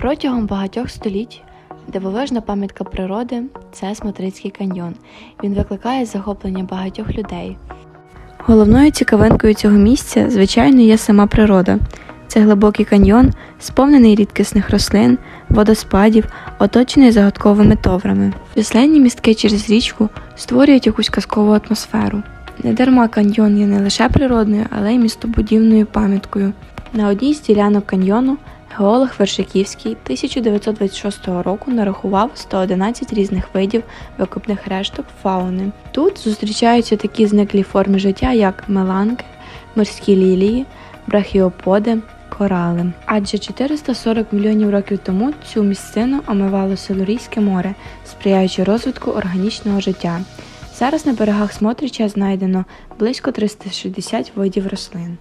Протягом багатьох століть дивовижна пам'ятка природи це Смотрицький каньйон. Він викликає захоплення багатьох людей. Головною цікавинкою цього місця, звичайно, є сама природа. Це глибокий каньйон, сповнений рідкісних рослин, водоспадів, оточений загадковими товрами. Численні містки через річку створюють якусь казкову атмосферу. Недарма каньйон є не лише природною, але й містобудівною пам'яткою. На одній з ділянок каньйону геолог Вершиківський 1926 року нарахував 111 різних видів викопних решток фауни. Тут зустрічаються такі зниклі форми життя, як меланки, морські лілії, брахіоподи, корали. Адже 440 мільйонів років тому цю місцину омивало Силурійське море, сприяючи розвитку органічного життя. Зараз на берегах Смотрича знайдено близько 360 видів рослин.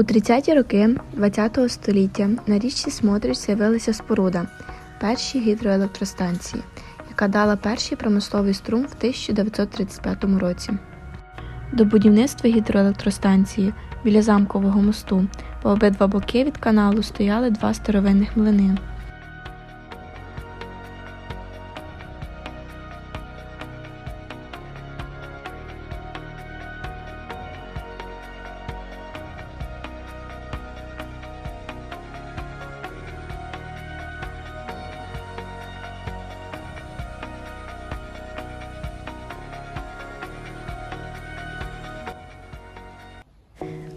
У 30-ті роки ХХ століття на річці Смотрич з'явилася споруда перші гідроелектростанції, яка дала перший промисловий струм в 1935 році. До будівництва гідроелектростанції біля замкового мосту по обидва боки від каналу стояли два старовинних млини.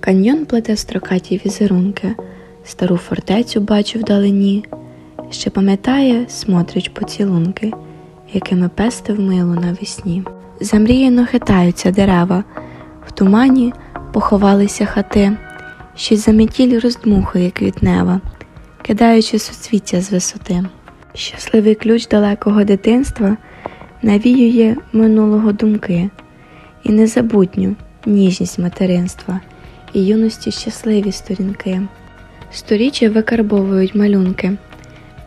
Каньйон плете строкаті візерунки, стару фортецю бачу вдалині, ще пам'ятає, смотрич поцілунки, якими пестив милу навесні. Замріяно хитаються дерева, в тумані поховалися хати, щось заметіль роздмухує квітнева, кидаючи суцвіття з висоти. Щасливий ключ далекого дитинства навіює минулого думки. І незабутню ніжність материнства і юності щасливі сторінки. Сторіччя викарбовують малюнки,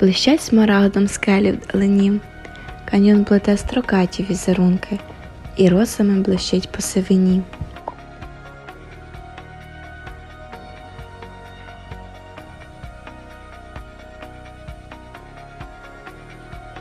блищать смарагдом скелі в далині, каньйон плете строкаті візерунки, і росами блищить по сивині.